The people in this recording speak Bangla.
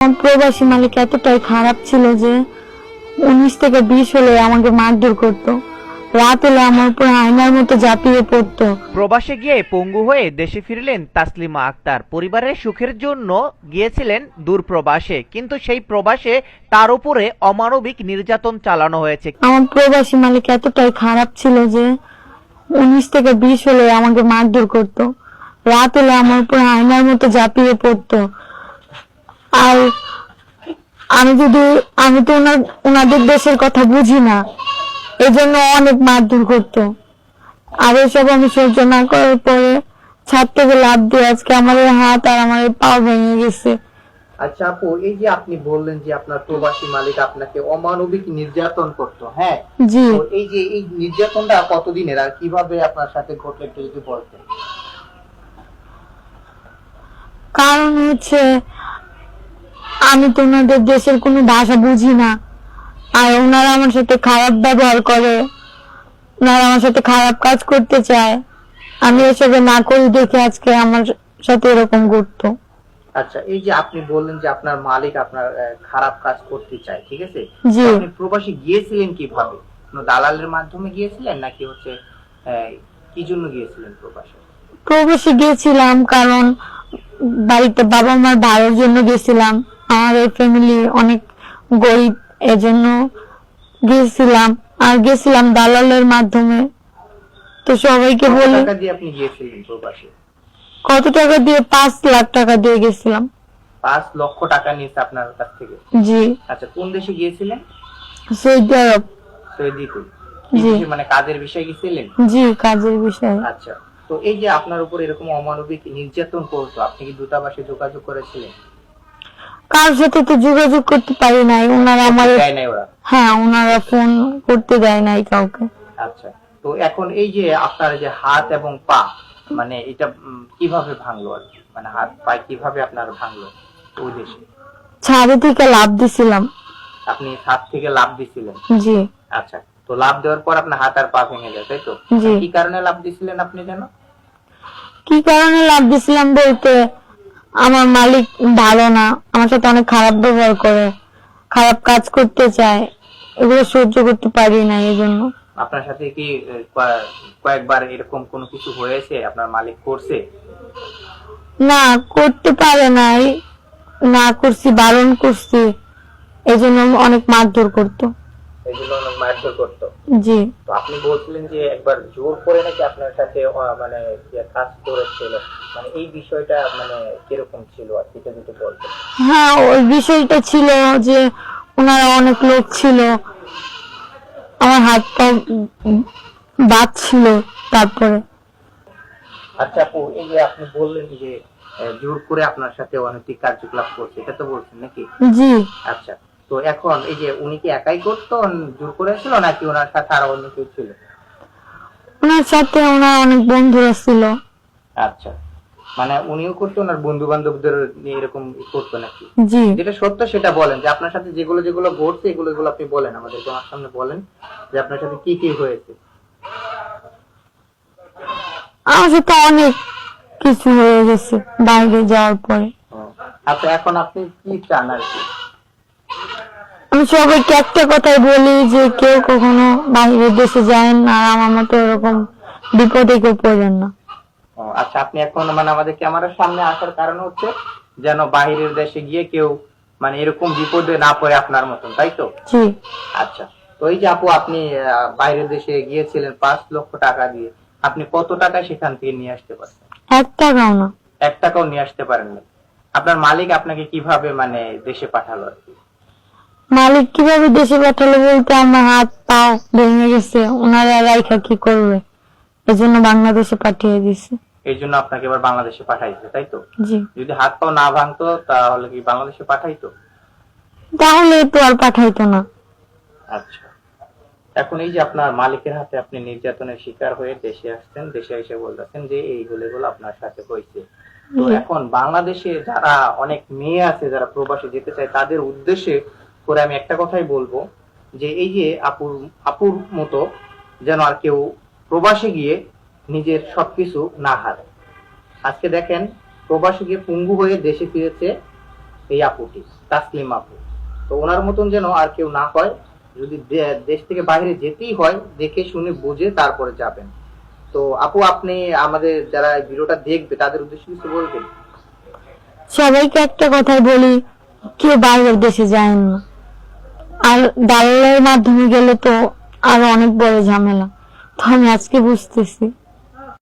প্রবাসী মালিক এতটাই খারাপ ছিল যে উনিশ থেকে বিশ হলে আমাকে মারধর করতো। রাত হলে আমার উপর আয়নার মতো ঝাঁপিয়ে পড়তো। প্রবাসে গিয়ে পঙ্গু হয়ে দেশে ফিরলেন তাসলিমা আক্তার। পরিবারের সুখের জন্য গিয়েছিলেন দূর প্রবাসে কিন্তু সেই প্রবাসে তার উপরে অমানবিক নির্যাতন চালানো হয়েছে। আমার প্রবাসী মালিক এতটাই খারাপ ছিল যে উনিশ থেকে বিশ হলে আমাকে মারধর করতো। রাত হলে আমার উপর আয়নার মতো ঝাঁপিয়ে পড়তো। আর আমি যদি আমি তো ওনার ওনাদের দেশের কথা বুঝি না। এজন্য অনেক মারধর করতো। আর এসব আমি সহ্য না করার পরে ছাদ থেকে লাভ দিয়ে আজকে আমার হাত আর আমার পা ভেঙে গেছে। আচ্ছা আপু এই যে আপনি বললেন যে আপনার প্রবাসী মালিক আপনাকে অমানবিক নির্যাতন করতো হ্যাঁ? জি। এই যে এই নির্যাতনটা কতদিনের আর কীভাবে আপনার সাথে ঘটলো একটু যদি বলতেন? কারণ হচ্ছে আমি তো ওনাদের দেশের কোনো ভাষা বুঝি না। আর ওনারা আমার সাথে খারাপ ব্যবহার করে। ওনারা আমার সাথে খারাপ কাজ করতে চায়। আমি এসবে না করি দেখে আজকে আমার সাথে এরকম ঘটতো। আচ্ছা এই যে আপনি বললেন যে আপনার মালিক আপনার খারাপ কাজ করতে চায় ঠিক আছে? আপনি প্রবাসী গিয়েছিলেন কীভাবে? কোনো দালালের মাধ্যমে গিয়েছিলেন নাকি হচ্ছে কি জন্য গিয়েছিলেন প্রবাসে? প্রবাসে গিয়েছিলাম কারণ বাড়িতে বাবা মার ভালোর জন্য গেছিলাম এই ফ্যামিলি অনেক গরিব এজন্য গিয়েছিলাম আর গেছিলাম দালালের মাধ্যমে। তো সবাইকে বলে কত টাকা দিয়ে? পাঁচ লাখ টাকা দিয়ে গেছিলাম। পাঁচ লক্ষ টাকা নিয়েছে আপনার কাছ থেকে? জি। আচ্ছা কোন দেশে গিয়েছিলেন? Saudi Arab. সৌদিতে জি। মানে কাজের বিষয়ে গেছিলেন জি কাজের বিষয়। আচ্ছা তো এই যে আপনার উপর এরকম অমানবিক নির্যাতন করতো আপনি কি দূতাবাসে যোগাযোগ করেছিলেন? কার সাথে তো যোগাযোগ করতে পারি নাই? ওনারা আমার হ্যাঁ ওনারা ফোন করতে দেয় নাই কাউকে। আচ্ছা তো এখন এই যে আপনার যে হাত এবং পা মানে এটা কীভাবে ভাঙলো আর মানে হাত পা কীভাবে আপনার ভাঙলো ওই দেশে? ছাদে থেকে লাভ দিছিলাম। আপনি হাত থেকে লাভ দিছিলেন? জি। আচ্ছা তো লাভ দেওয়ার পর আপনার হাত আর পা ভেঙে যায় তাই তো। কি কারণে লাভ দিছিলেন আপনি যেন? কি কারণে লাভ দিছিলাম বলতে আমার মালিক ভালো না আমার সাথে অনেক খারাপ ব্যবহার করে খারাপ কাজ করতে চায় এগুলো সহ্য করতে পারি না এই জন্য। আপনার সাথে কি কয়েকবার এরকম কোনো কিছু হয়েছে? আপনার মালিক করছে? না করতে পারে নাই। না করছি বারণ করছি। এই জন্য অনেক মারধর করতো। অনেক মারধর করতো। জি। তো আপনি বলছিলেন যে একবার জোর করে নাকি আপনার সাথে মানে কাজ করেছিল মানে এই বিষয়টা মানে কীরকম ছিল আর সেটা যদি বলতেন। হ্যাঁ ওই বিষয়টা ছিল যে ওনারা অনেক লোক ছিল। আমার হাত পা বাদ ছিল তারপরে। আচ্ছা আপু এই যে আপনি বললেন যে জোর করে আপনার সাথে অনৈতিক কার্যকলাপ করছে এটা তো বলছেন নাকি? জি। আচ্ছা। তো এখন এই যে উনি কি একাই করতো জোর করে ছিল নাকি ওনার সাথে আরও অন্য কেউ ছিল? ওনার সাথে ওনার অনেক বন্ধুরা ছিল। আচ্ছা। মানে উনিও করতো ওনার বন্ধু বান্ধবদের এরকম করতো নাকি জি। যেটা সত্য সেটা বলেন যে আপনার সাথে যেগুলো যেগুলো ঘটছে এগুলো এগুলো আপনি বলেন আমাদেরকে আমার সামনে বলেন যে আপনার সাথে কি কি হয়েছে? আমার সাথে অনেক কিছু হয়ে গেছে বাইরে যাওয়ার পরে। আচ্ছা এখন আপনি কি চান আর কি? আমি সবাইকে একটা কথাই বলি যে কেউ কখনো বাইরের দেশে যায় না আর আমার মতো এরকম বিপদে কেউ পড়েন না। আচ্ছা আপনি এখন মানে আমাদের ক্যামেরার সামনে আসার কারণ হচ্ছে যেন বাইরের দেশে গিয়ে কেউ মানে এরকম বিপদে না পড়ে আপনার মতন তাই তো? জি। আচ্ছা তো এই যে আপু আপনি বাইরের দেশে গিয়েছিলেন পাঁচ লক্ষ টাকা দিয়ে আপনি কত টাকা সেখান থেকে নিয়ে আসতে পারছেন? এক টাকাও না। এক টাকাও নিয়ে আসতে পারেন না আপনার মালিক আপনাকে কীভাবে মানে দেশে পাঠালো আর কি? মালিক কীভাবে দেশে পাঠালো বলতে আমার হাত পাও ভেঙে গেছে ওনারা রাইখা কি করবে? এজন্য বাংলাদেশে পাঠিয়ে দিছে। এই জন্য আপনাকে এবার বাংলাদেশে পাঠাইছে তাই তো? জি। যদি হাত পাও না ভাঙতো তাহলে কি বাংলাদেশে পাঠাইতো? তাহলে তো আর পাঠাইতো না। আচ্ছা। এখন এই যে আপনার মালিকের হাতে আপনি নির্যাতনের শিকার হয়ে দেশে আসছেন দেশে এসে বলতেছেন যে এইগুলো এগুলো আপনার সাথে হয়েছে। তো এখন বাংলাদেশে যারা অনেক মেয়ে আছে যারা প্রবাসে যেতে চায় তাদের উদ্দেশ্যে করে আমি একটা কথাই বলব যে এই যে আপুর আপুর মতো যেন আর কেউ প্রবাসে গিয়ে নিজের সবকিছু না হারে আজকে দেখেন প্রবাসে গিয়ে পঙ্গু হয়ে দেশে ফিরেছে এই আপুটি, তাসলিম আপু। তো ওনার মতন যেন আর কেউ না হয়, যদি দেশ থেকে বাইরে যেতেই হয়, দেখে শুনে বুঝে তারপরে যাবেন। তো আপু, আপনি আমাদের যারা ভিডিওটা দেখবে, তাদের উদ্দেশ্যে কিছু বলবেন? সবাইকে একটা কথাই বলি, কেউ বাইরের দেশে যায় না আর দালালের মাধ্যমে গেলে তো আরও অনেক বড় ঝামেলা। তো আমি আজকে বুঝতেছি।